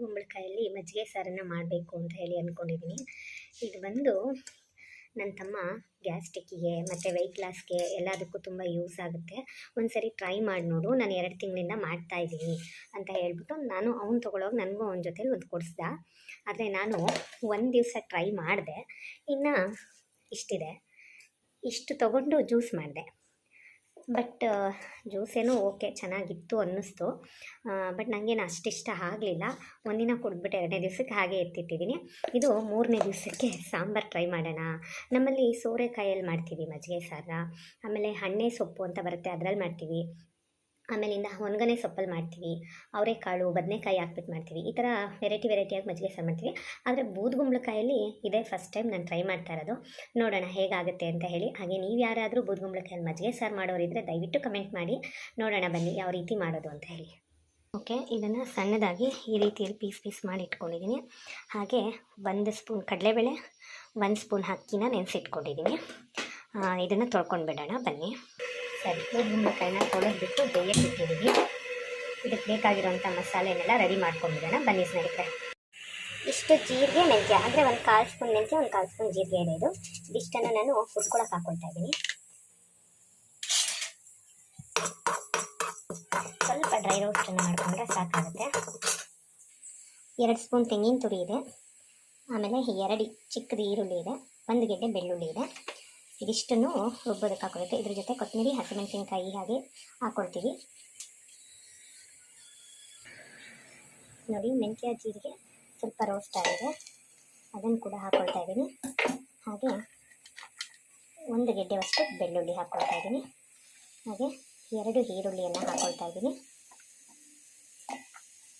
ಕುಂಬಳಕಾಯಲ್ಲಿ ಮಜ್ಜಿಗೆ ಸಾರನ್ನು ಮಾಡಬೇಕು ಅಂತ ಹೇಳಿ ಅಂದ್ಕೊಂಡಿದ್ದೀನಿ ಇದು ಬಂದು ನನ್ನ ತಮ್ಮ ಗ್ಯಾಸ್ಟಿಕ್ಕಿಗೆ ಮತ್ತು ವೆಯ್ಟ್ ಲಾಸ್ಗೆ ಎಲ್ಲದಕ್ಕೂ ತುಂಬ ಯೂಸ್ ಆಗುತ್ತೆ. ಒಂದು ಸರಿ ಟ್ರೈ ಮಾಡಿ ನೋಡು, ನಾನು ಎರಡು ತಿಂಗಳಿಂದ ಮಾಡ್ತಾ ಇದ್ದೀನಿ ಅಂತ ಹೇಳ್ಬಿಟ್ಟು ನಾನು ಅವ್ನು ತೊಗೊಳೋಗಿ ನನಗೂ ಅವನ ಜೊತೆಲಿ ಒಂದು ಕೊಡಿಸ್ದ. ಆದರೆ ನಾನು ಒಂದು ದಿವಸ ಟ್ರೈ ಮಾಡಿದೆ, ಇನ್ನು ಇಷ್ಟಿದೆ. ಇಷ್ಟು ತೊಗೊಂಡು ಜ್ಯೂಸ್ ಮಾಡಿದೆ. ಬಟ್ ಜ್ಯೂಸ್ ಏನೋ ಓಕೆ, ಚೆನ್ನಾಗಿತ್ತು ಅನ್ನಿಸ್ತು. ಬಟ್ ನನಗೇನು ಅಷ್ಟಿಷ್ಟ ಆಗಲಿಲ್ಲ. ಒಂದಿನ ಕುಡಿದ್ಬಿಟ್ಟು ಎರಡನೇ ದಿವಸಕ್ಕೆ ಹಾಗೆ ಎತ್ತಿಟ್ಟಿದ್ದೀನಿ. ಇದು ಮೂರನೇ ದಿವಸಕ್ಕೆ ಸಾಂಬಾರು ಟ್ರೈ ಮಾಡೋಣ. ನಮ್ಮಲ್ಲಿ ಸೋರೆಕಾಯಲ್ಲಿ ಮಾಡ್ತೀವಿ ಮಜ್ಜಿಗೆ ಸಾರ ಆಮೇಲೆ ಹಣ್ಣೆ ಸೊಪ್ಪು ಅಂತ ಬರುತ್ತೆ, ಅದರಲ್ಲಿ ಮಾಡ್ತೀವಿ. ಆಮೇಲಿಂದ ಒಣಗನೆ ಸೊಪ್ಪಲ್ಲಿ ಮಾಡ್ತೀವಿ, ಅವರೆಕಾಳು, ಬದನೆಕಾಯಿ ಹಾಕ್ಬಿಟ್ಟು ಮಾಡ್ತೀವಿ, ಈ ಥರ ವೆರೈಟಿ ವೆರೈಟಿಯಾಗಿ ಮಜ್ಜಿಗೆ ಸಾರು ಮಾಡ್ತೀವಿ. ಆದರೆ ಬೂದುಗುಂಬಳಕಾಯಲ್ಲಿ ಇದೇ ಫಸ್ಟ್ ಟೈಮ್ ನಾನು ಟ್ರೈ ಮಾಡ್ತಾ ಇರೋದು. ನೋಡೋಣ ಹೇಗಾಗುತ್ತೆ ಅಂತ ಹೇಳಿ. ಹಾಗೆ ನೀವು ಯಾರಾದರೂ ಬೂದುಗುಂಬಳಕಾಯಲ್ಲಿ ಮಜ್ಜಿಗೆ ಸಾರು ಮಾಡೋರಿದ್ದರೆ ದಯವಿಟ್ಟು ಕಮೆಂಟ್ ಮಾಡಿ. ನೋಡೋಣ ಬನ್ನಿ ಯಾವ ರೀತಿ ಮಾಡೋದು ಅಂತ ಹೇಳಿ. ಓಕೆ ಇದನ್ನು ಸಣ್ಣದಾಗಿ ಈ ರೀತಿಯಲ್ಲಿ ಪೀಸ್ ಪೀಸ್ ಮಾಡಿ ಇಟ್ಕೊಂಡಿದ್ದೀನಿ. ಹಾಗೆ ಒಂದು ಸ್ಪೂನ್ ಕಡಲೆಬೇಳೆ, ಒಂದು ಸ್ಪೂನ್ ಅಕ್ಕಿನ ನೆನೆಸಿಟ್ಕೊಂಡಿದ್ದೀನಿ. ಇದನ್ನು ತೊಳ್ಕೊಂಡು ಬಿಡೋಣ ಬನ್ನಿ. ಸರಿ ಕುಂಬಳಕಾಯಿನ ತೊಳೆದ್ಬಿಟ್ಟು ಬೇಯಕ್ಕೆ ಇಟ್ಟಿದ್ದೀವಿ. ಇದಕ್ಕೆ ಬೇಕಾಗಿರೋಂಥ ಮಸಾಲೆನೆಲ್ಲ ರೆಡಿ ಮಾಡ್ಕೊಂಡ್ಬಿಡೋಣ ಬನ್ನಿ ಸ್ನೇಹಿತರೆ. ಇಷ್ಟು ಜೀರಿಗೆ ಮೆಂತ್ಯ. ಅಂದರೆ ಒಂದು ಕಾಲು ಸ್ಪೂನ್ ಮೆಂತ್ಯ, ಒಂದು ಕಾಲು ಸ್ಪೂನ್ ಜೀರಿಗೆ ಇದೆ ಇದು. ಇದಿಷ್ಟನ್ನು ನಾನು ಹುರ್ಕೊಳಕ್ಕೆ ಹಾಕೊಳ್ತಾ ಇದ್ದೀನಿ. ಸ್ವಲ್ಪ ಡ್ರೈ ರೋಸ್ಟನ್ನು ಮಾಡಿಕೊಂಡ್ರೆ ಸಾಕಾಗುತ್ತೆ. ಎರಡು ಸ್ಪೂನ್ ತೆಂಗಿನ ತುರಿ ಇದೆ. ಆಮೇಲೆ ಎರಡು ಚಿಕ್ಕದು ಈರುಳ್ಳಿ ಇದೆ. ಒಂದು ಗೆಡ್ಡೆ ಬೆಳ್ಳುಳ್ಳಿ ಇದೆ. ಇದಿಷ್ಟನ್ನು ರುಬ್ಬೋದಕ್ಕೆ ಹಾಕೊಳ್ಳುತ್ತೆ ಇದ್ರ ಜೊತೆ ಕೊತ್ತಂಬರಿ, ಹಸಿಮೆಣಸಿನ್ಕಾಯಿ ಹಾಗೆ ಹಾಕ್ಕೊಳ್ತೀವಿ. ನೋಡಿ, ಮೆಂತ್ಯ ಜೀರಿಗೆ ಸ್ವಲ್ಪ ರೋಸ್ಟ್ ಆಗಿದೆ. ಅದನ್ನು ಕೂಡ ಹಾಕ್ಕೊಳ್ತಾ ಇದ್ದೀನಿ. ಹಾಗೆ ಒಂದು ಗೆಡ್ಡೆವಷ್ಟು ಬೆಳ್ಳುಳ್ಳಿ ಹಾಕ್ಕೊಳ್ತಾ ಇದ್ದೀನಿ. ಹಾಗೆ ಎರಡು ಈರುಳ್ಳಿಯನ್ನು ಹಾಕ್ಕೊಳ್ತಾ ಇದ್ದೀನಿ.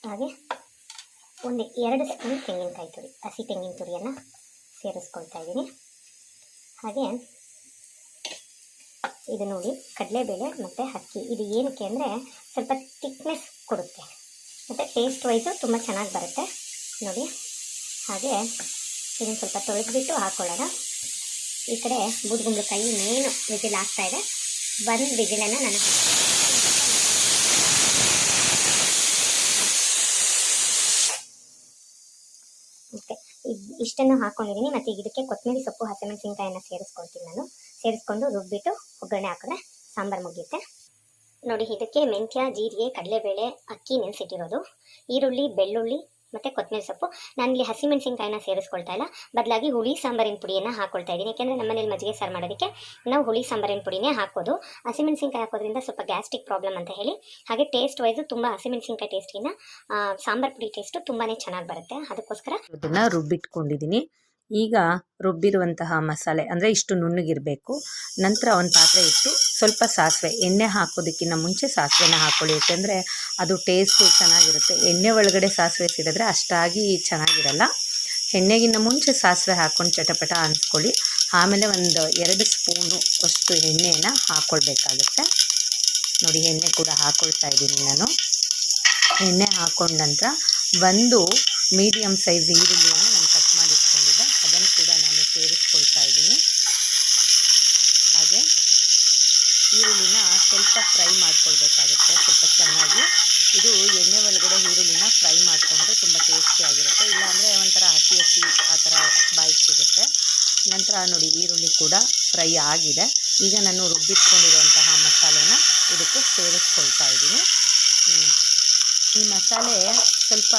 ಹಾಗೆ ಒಂದು ಎರಡು ಸ್ಪೂನ್ ತೆಂಗಿನಕಾಯಿ ತುರಿ, ಹಸಿ ತೆಂಗಿನ ತುರಿಯನ್ನು ಸೇರಿಸ್ಕೊಳ್ತಾ ಇದ್ದೀನಿ. ಹಾಗೆ ಇದು ನೋಡಿ, ಕಡಲೆಬೇಳೆ ಮತ್ತು ಅಕ್ಕಿ. ಇದು ಏನಕ್ಕೆ ಅಂದರೆ ಸ್ವಲ್ಪ ತಿಕ್ನೆಸ್ ಕೊಡುತ್ತೆ. ಮತ್ತು ಟೇಸ್ಟ್ ವೈಸು ತುಂಬ ಚೆನ್ನಾಗಿ ಬರುತ್ತೆ. ನೋಡಿ, ಹಾಗೆ ಇದನ್ನು ಸ್ವಲ್ಪ ತೊಳೆದ್ಬಿಟ್ಟು ಹಾಕ್ಕೊಳ್ಳೋಣ ಈ ಕಡೆ ಬೂದುಗುಂಬಳಕಾಯಿ ಮೇನು ವಿಜಿಲ್ ಆಗ್ತಾ ಇದೆ. ಬಂದು ವಿಜಿಲನ್ನು ನಾನು ಓಕೆ ಇಷ್ಟನ್ನು ಹಾಕ್ಕೊಂಡಿದ್ದೀನಿ ಮತ್ತು ಇದಕ್ಕೆ ಕೊತ್ತಂಬರಿ ಸೊಪ್ಪು, ಹಸಿಮೆಣಸಿನ್ಕಾಯನ್ನು ಸೇರಿಸ್ಕೊಳ್ತೀನಿ ನಾನು. ಸೇರಿಸ್ಕೊಂಡು ರುಬ್ಬಿಟ್ಟು ಒಗ್ಗರಣೆ ಹಾಕಿದ್ರೆ ಸಾಂಬಾರು ಮುಗಿಯುತ್ತೆ. ನೋಡಿ, ಇದಕ್ಕೆ ಮೆಂತ್ಯ, ಜೀರಿಗೆ, ಕಡಲೆಬೇಳೆ, ಅಕ್ಕಿ ನೆನೆಸಿಟ್ಟಿರೋದು. ಈರುಳ್ಳಿ, ಬೆಳ್ಳುಳ್ಳಿ ಮತ್ತು ಕೊತ್ತಂಬರಿ ಸೊಪ್ಪು. ನಾನಿಲ್ಲಿ ಹಸಿಮೆಣಸಿನ್ಕಾಯಿನ ಸೇರಿಸ್ಕೊಳ್ತಾ ಇಲ್ಲ. ಬದಲಾಗಿ ಹುಳಿ ಸಾಂಬಾರಿನ ಪುಡಿಯನ್ನು ಹಾಕ್ಕೊಳ್ತಾ ಇದ್ದೀನಿ. ಯಾಕೆಂದರೆ ನಮ್ಮನೇಲಿ ಮಜ್ಜಿಗೆ ಸಾರು ಮಾಡೋದಕ್ಕೆ ನಾವು ಹುಳಿ ಸಾಂಬಾರಿನ ಪುಡಿನೇ ಹಾಕೋದು. ಹಸಿಮೆಣಸಿನ್ಕಾಯಿ ಹಾಕೋದ್ರಿಂದ ಸ್ವಲ್ಪ ಗ್ಯಾಸ್ಟ್ರಿಕ್ ಪ್ರಾಬ್ಲಮ್ ಅಂತ ಹೇಳಿ. ಹಾಗೆ ಟೇಸ್ಟ್ ವೈಸು ತುಂಬ ಹಸಿಮೆಣಸಿನ್ಕಾಯಿ ಟೇಸ್ಟಿನ ಸಾಂಬಾರು ಪುಡಿ ಟೇಸ್ಟು ತುಂಬಾ ಚೆನ್ನಾಗಿ ಬರುತ್ತೆ. ಅದಕ್ಕೋಸ್ಕರ ಅದನ್ನು ರುಬ್ಬಿಟ್ಕೊಂಡಿದ್ದೀನಿ. ಈಗ ರುಬ್ಬಿರುವಂತಹ ಮಸಾಲೆ, ಅಂದರೆ ಇಷ್ಟು ನುಣ್ಣಗಿರಬೇಕು. ನಂತರ ಒಂದು ಪಾತ್ರೆ ಇಟ್ಟು ಸ್ವಲ್ಪ ಸಾಸಿವೆ, ಎಣ್ಣೆ ಹಾಕೋದಕ್ಕಿಂತ ಮುಂಚೆ ಸಾಸಿವೆನ ಹಾಕ್ಕೊಳ್ಳಿ ಏಕೆಂದರೆ ಅದು ಟೇಸ್ಟು ಚೆನ್ನಾಗಿರುತ್ತೆ. ಎಣ್ಣೆ ಒಳಗಡೆ ಸಾಸಿವೆ ಸಿಡಿದ್ರೆ ಅಷ್ಟಾಗಿ ಚೆನ್ನಾಗಿರಲ್ಲ. ಎಣ್ಣೆಗಿನ್ನ ಮುಂಚೆ ಸಾಸಿವೆ ಹಾಕ್ಕೊಂಡು ಚಟಪಟ ಅನ್ಸ್ಕೊಳ್ಳಿ. ಆಮೇಲೆ ಒಂದು ಎರಡು ಸ್ಪೂನು ಅಷ್ಟು ಎಣ್ಣೆನ ಹಾಕ್ಕೊಳ್ಬೇಕಾಗುತ್ತೆ ನೋಡಿ, ಎಣ್ಣೆ ಕೂಡ ಹಾಕ್ಕೊಳ್ತಾ ಇದ್ದೀನಿ ನಾನು. ಎಣ್ಣೆ ಹಾಕ್ಕೊಂಡ ನಂತರ ಒಂದು ಮೀಡಿಯಮ್ ಸೈಜ್ ಈರುಳ್ಳಿಯನ್ನು ನಾನು ಕಟ್ ಮಾಡಿ ಇಟ್ಕೊಂಡಿದ್ದೆ ಅದನ್ನು ಕೂಡ ನಾನು ಸೇರಿಸ್ಕೊಳ್ತಾ ಇದ್ದೀನಿ ಹಾಗೆ ಈರುಳ್ಳಿನ ಸ್ವಲ್ಪ ಫ್ರೈ ಮಾಡ್ಕೊಳ್ಬೇಕಾಗುತ್ತೆ. ಸ್ವಲ್ಪ ಚೆನ್ನಾಗಿ ಇದು ಎಣ್ಣೆ ಒಳಗಡೆ ಈರುಳ್ಳಿನ ಫ್ರೈ ಮಾಡಿಕೊಂಡ್ರೆ ತುಂಬ ಟೇಸ್ಟಿಯಾಗಿರುತ್ತೆ ಇಲ್ಲಾಂದರೆ ಒಂಥರ ಹಸಿ ಹಸಿ ಆ ಥರ ಬಾಯಿಗೆ ಸಿಗುತ್ತೆ. ನಂತರ ನೋಡಿ ಈರುಳ್ಳಿ ಕೂಡ ಫ್ರೈ ಆಗಿದೆ. ಈಗ ನಾನು ರುಬ್ಬಿಟ್ಕೊಂಡಿರುವಂತಹ ಮಸಾಲೆನ ಇದಕ್ಕೆ ಸೇರಿಸ್ಕೊಳ್ತಾ ಇದ್ದೀನಿ. ಈ ಮಸಾಲೆ ಸ್ವಲ್ಪ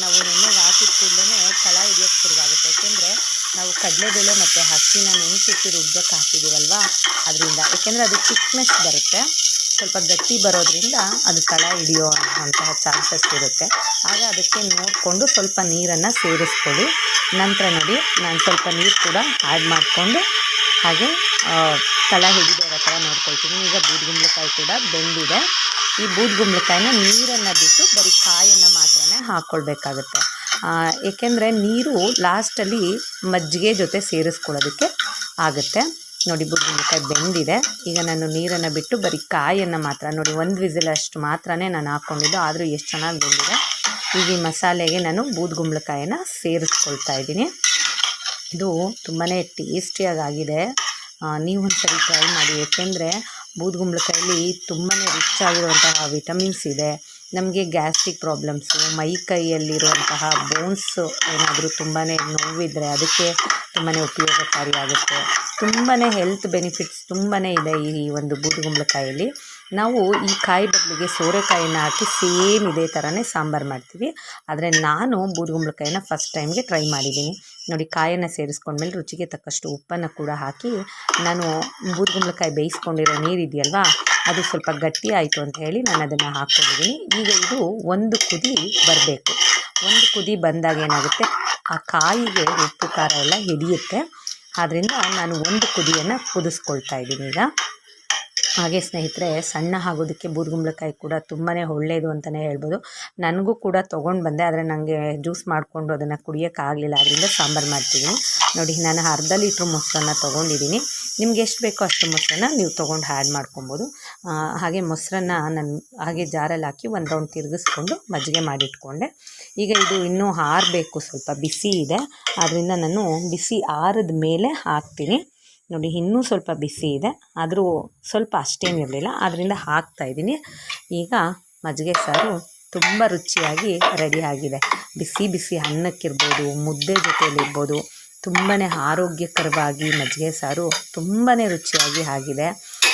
ನಾವು ನೆನ್ನೆಗೆ ಹಾಕಿದ ಕೂಡಲೇ ತಳ ಹಿಡಿಯೋಕ್ಕೆ ಶುರುವಾಗುತ್ತೆ. ಯಾಕೆಂದರೆ ನಾವು ಕಡಲೆಬೇಳೆ ಮತ್ತು ಹಸಿನ ನೆನೆಸಿಟ್ಟು ರುಬ್ಬಕ್ಕೆ ಹಾಕಿದ್ದೀವಲ್ವಾ? ಅದರಿಂದ. ಏಕೆಂದರೆ ಅದು ಚಿಕ್ನೆಸ್ ಬರುತ್ತೆ. ಸ್ವಲ್ಪ ಗಟ್ಟಿ ಬರೋದ್ರಿಂದ ಅದು ತಳ ಹಿಡಿಯೋ ಅಂತಹ ಚಾನ್ಸಸ್ ಇರುತ್ತೆ. ಆಗ ಅದಕ್ಕೆ ನೋಡಿಕೊಂಡು ಸ್ವಲ್ಪ ನೀರನ್ನು ಸೇರಿಸ್ಕೊಳ್ಳಿ. ನಂತರ ನೋಡಿ, ನಾನು ಸ್ವಲ್ಪ ನೀರು ಕೂಡ ಆ್ಯಡ್ ಮಾಡಿಕೊಂಡು ಹಾಗೆ ತಳ ಹಿಡಿದೇ ಥರ ನೋಡ್ಕೊಳ್ತೀನಿ. ಈಗ ಬೂದ್ಗುಂಬಳಕಾಯಿ ಕೂಡ ಬೆಂದಿದೆ. ಈ ಬೂದ್ಗುಂಬಳಕಾಯಿನ ನೀರನ್ನು ಬಿಟ್ಟು ಬರೀ ಕಾಯನ್ನು ಮಾತ್ರ ಹಾಕ್ಕೊಳ್ಬೇಕಾಗುತ್ತೆ ಏಕೆಂದರೆ ನೀರು ಲಾಸ್ಟಲ್ಲಿ ಮಜ್ಜಿಗೆ ಜೊತೆ ಸೇರಿಸ್ಕೊಳ್ಳೋದಕ್ಕೆ ಆಗುತ್ತೆ. ನೋಡಿ ಬೂದ್ಗುಂಬಳಕಾಯಿ ಬೆಂದಿದೆ. ಈಗ ನಾನು ನೀರನ್ನು ಬಿಟ್ಟು ಬರೀ ಕಾಯನ್ನು ಮಾತ್ರ, ನೋಡಿ, ಒಂದು ವಿಸಿಲ್ ಅಷ್ಟು ಮಾತ್ರನೇ ನಾನು ಹಾಕ್ಕೊಂಡಿದ್ದು, ಆದರೂ ಎಷ್ಟು ಚೆನ್ನಾಗಿ ಬೆಂದಿದೆ. ಈಗ ಈ ಮಸಾಲೆಗೆ ನಾನು ಬೂದ್ಗುಂಬಳಕಾಯನ್ನು ಸೇರಿಸ್ಕೊಳ್ತಾ ಇದ್ದೀನಿ. ಇದು ತುಂಬಾ ಟೇಸ್ಟಿಯಾಗಿದೆ ನೀವು ಒಂದ್ಸರಿ ಟ್ರೈ ಮಾಡಿ, ಏಕೆಂದರೆ ಬೂದ್ಗುಂಬಳಕಾಯಲ್ಲಿ ತುಂಬಾ ರಿಚ್ ಆಗಿರುವಂತಹ ವಿಟಮಿನ್ಸ್ ಇದೆ. ನಮಗೆ ಗ್ಯಾಸ್ಟ್ರಿಕ್ ಪ್ರಾಬ್ಲಮ್ಸು, ಮೈ ಕೈಯಲ್ಲಿರುವಂತಹ ಬೋನ್ಸ್ ಏನಾದರೂ ತುಂಬಾ ನೋವಿದ್ರೆ ಅದಕ್ಕೆ ತುಂಬಾ ಉಪಯೋಗಕಾರಿಯಾಗುತ್ತೆ. ತುಂಬಾ ಹೆಲ್ತ್ ಬೆನಿಫಿಟ್ಸ್ ತುಂಬಾ ಇದೆ ಈ ಒಂದು ಬೂದುಗುಂಬಳಕಾಯಲ್ಲಿ ನಾವು ಈ ಕಾಯಿ ಬದಲಿಗೆ ಸೋರೆಕಾಯಿನ ಹಾಕಿ ಸೇಮ್ ಇದೇ ಥರನೇ ಸಾಂಬಾರು ಮಾಡ್ತೀವಿ. ಆದರೆ ನಾನು ಬೂದುಗುಂಬಳಕಾಯಿನ ಫಸ್ಟ್ ಟೈಮ್ಗೆ ಟ್ರೈ ಮಾಡಿದ್ದೀನಿ. ನೋಡಿ, ಕಾಯನ್ನು ಸೇರಿಸ್ಕೊಂಡ್ಮೇಲೆ ರುಚಿಗೆ ತಕ್ಕಷ್ಟು ಉಪ್ಪನ್ನು ಕೂಡ ಹಾಕಿ ನಾನು ಬೂದುಗುಂಬಳಕಾಯಿ ಬೇಯಿಸ್ಕೊಂಡಿರೋ ನೀರಿದೆಯಲ್ವಾ ಅದು ಸ್ವಲ್ಪ ಗಟ್ಟಿ ಆಯಿತು ಅಂತ ಹೇಳಿ ನಾನು ಅದನ್ನು ಹಾಕ್ಕೊಂಡಿದ್ದೀನಿ. ಈಗ ಇದು ಒಂದು ಕುದಿ ಬರಬೇಕು. ಒಂದು ಕುದಿ ಬಂದಾಗ ಏನಾಗುತ್ತೆ? ಆ ಕಾಯಿಗೆ ಉಪ್ಪು, ಖಾರ ಎಲ್ಲ ಹಿಡಿಯುತ್ತೆ. ಆದ್ದರಿಂದ ನಾನು ಒಂದು ಕುದಿಯನ್ನು ಕುದಿಸ್ಕೊಳ್ತಾ ಇದ್ದೀನಿ ಈಗ. ಹಾಗೆ ಸ್ನೇಹಿತರೆ, ಸಣ್ಣ ಆಗೋದಕ್ಕೆ ಬೂದುಗುಂಬಳಕಾಯಿ ಕೂಡ ತುಂಬಾ ಒಳ್ಳೆಯದು ಅಂತಲೇ ಹೇಳ್ಬೋದು. ನನಗೂ ಕೂಡ ತೊಗೊಂಡು ಬಂದೆ, ಆದರೆ ನನಗೆ ಜ್ಯೂಸ್ ಮಾಡಿಕೊಂಡು ಅದನ್ನು ಕುಡಿಯೋಕ್ಕಾಗಲಿಲ್ಲ ಅದರಿಂದ ಸಾಂಬಾರು ಮಾಡ್ತಿದ್ದೀನಿ. ನೋಡಿ, ನಾನು ಅರ್ಧ ಲೀಟ್ರ್ ಮೊಸರನ್ನ ತೊಗೊಂಡಿದ್ದೀನಿ. ನಿಮ್ಗೆ ಎಷ್ಟು ಬೇಕೋ ಅಷ್ಟು ಮೊಸರನ್ನ ನೀವು ತೊಗೊಂಡು ಆ್ಯಡ್ ಮಾಡ್ಕೊಬೋದು. ಹಾಗೆ ಮೊಸರನ್ನ ನಾನು, ಹಾಗೆ ಜಾರಲ್ಲಿ ಹಾಕಿ ಒಂದು ರೌಂಡ್ ತಿರುಗಿಸ್ಕೊಂಡು ಮಜ್ಜಿಗೆ ಮಾಡಿಟ್ಕೊಂಡೆ. ಈಗ ಇದು ಇನ್ನೂ ಆರಬೇಕು, ಸ್ವಲ್ಪ ಬಿಸಿ ಇದೆ. ಆದ್ದರಿಂದ ನಾನು ಬಿಸಿ ಆರಿದ ಮೇಲೆ ಹಾಕ್ತೀನಿ. ನೋಡಿ, ಇನ್ನೂ ಸ್ವಲ್ಪ ಬಿಸಿ ಇದೆ. ಆದರೂ ಸ್ವಲ್ಪ ಅಷ್ಟೇನಿರಲಿಲ್ಲ ಅದರಿಂದ ಹಾಕ್ತಾಯಿದ್ದೀನಿ ಈಗ ಮಜ್ಜಿಗೆ ಸಾರು ತುಂಬ ರುಚಿಯಾಗಿ ರೆಡಿ ಆಗಿದೆ. ಬಿಸಿ ಬಿಸಿ ಅನ್ನಕ್ಕಿರ್ಬೋದು, ಮುದ್ದೆ ಜೊತೆಯಲ್ಲಿರ್ಬೋದು ತುಂಬಾ ಆರೋಗ್ಯಕರವಾಗಿ ಮಜ್ಜಿಗೆ ಸಾರು ತುಂಬಾ ರುಚಿಯಾಗಿ ಆಗಿದೆ.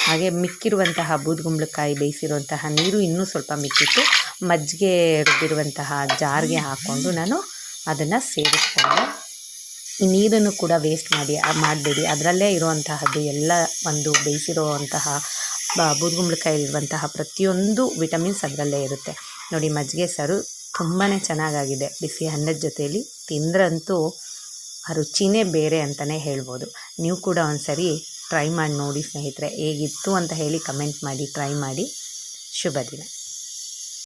ಹಾಗೆ ಮಿಕ್ಕಿರುವಂತಹ ಬೂದುಗುಂಬಳಕಾಯಿ, ಬೇಯಿಸಿರುವಂತಹ ನೀರು ಇನ್ನೂ ಸ್ವಲ್ಪ ಮಿಕ್ಕಿತ್ತು ಮಜ್ಜಿಗೆ ರುಬ್ಬಿರುವಂತಹ ಜಾರ್ಗೆ ಹಾಕ್ಕೊಂಡು ನಾನು ಅದನ್ನು ಸೇರಿಸ್ಕೊಂಡೆ ನೀರನ್ನು ಕೂಡ ವೇಸ್ಟ್ ಮಾಡಿ ಮಾಡಬೇಡಿ. ಅದರಲ್ಲೇ ಇರುವಂತಹದ್ದು ಎಲ್ಲ ಒಂದು ಬೇಯಿಸಿರುವಂತಹ ಬ- ಬೂದುಗುಂಬಳಕಾಯಿಲಿರುವಂತಹ ಪ್ರತಿಯೊಂದು ವಿಟಮಿನ್ಸ್ ಅದರಲ್ಲೇ ಇರುತ್ತೆ. ನೋಡಿ ಮಜ್ಜಿಗೆ ಸಾರು ತುಂಬಾ ಚೆನ್ನಾಗಾಗಿದೆ. ಬಿಸಿ ಅನ್ನದ ಜೊತೆಯಲ್ಲಿ ತಿಂದ್ರಂತೂ ಆ ರುಚಿನೇ ಬೇರೆ ಅಂತಲೇ ಹೇಳ್ಬೋದು. ನೀವು ಕೂಡ ಒಂದ್ಸರಿ ಟ್ರೈ ಮಾಡಿ ನೋಡಿ ಸ್ನೇಹಿತರೆ, ಹೇಗಿತ್ತು ಅಂತ ಹೇಳಿ ಕಮೆಂಟ್ ಮಾಡಿ ಟ್ರೈ ಮಾಡಿ. ಶುಭ ದಿನ.